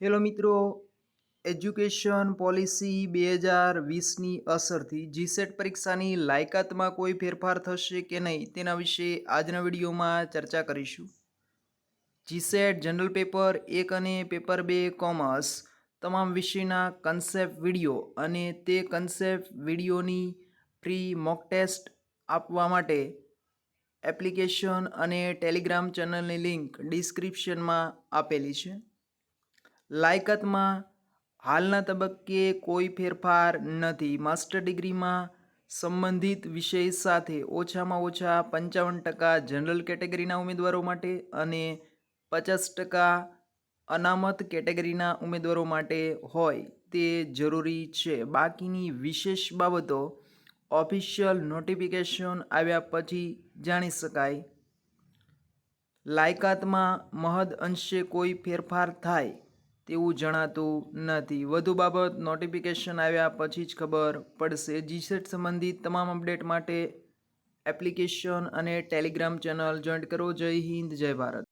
Hello મિત્રો, education policy બે હજાર વીસની અસરથી જીસેટ પરીક્ષાની લાયકાતમાં કોઈ ફેરફાર થશે કે નહીં તેના વિશે આજના વિડીયોમાં ચર્ચા કરીશું. જીસેટ જનરલ પેપર એક અને પેપર બે કોમર્સ તમામ વિષયના કન્સેપ્ટ વીડિયો અને તે કન્સેપ્ટ વિડીયોની ફ્રી મોક ટેસ્ટ આપવા માટે એપ્લિકેશન અને ટેલિગ્રામ ચેનલની લિંક ડિસ્ક્રિપ્શનમાં આપેલી છે. લાયકાતમાં હાલના તબક્કે કોઈ ફેરફાર નથી. માસ્ટર ડિગ્રીમાં સંબંધિત વિષય સાથે ઓછામાં ઓછા પંચાવન ટકા જનરલ કેટેગરીના ઉમેદવારો માટે અને પચાસ ટકા અનામત કેટેગરીના ઉમેદવારો માટે હોય તે જરૂરી છે. બાકીની વિશેષ બાબતો ઓફિશિયલ નોટિફિકેશન આવ્યા પછી જાણી શકાય. લાયકાતમાં મહદ અંશે કોઈ ફેરફાર થાય તેવું જણાતું નથી. વધુ બાબત નોટિફિકેશન આવ્યા પછી જ ખબર પડશે. જીસેટ સંબંધિત તમામ અપડેટ માટે એપ્લિકેશન અને ટેલિગ્રામ ચેનલ જોઈન્ટ કરો. જય હિન્દ, જય ભારત.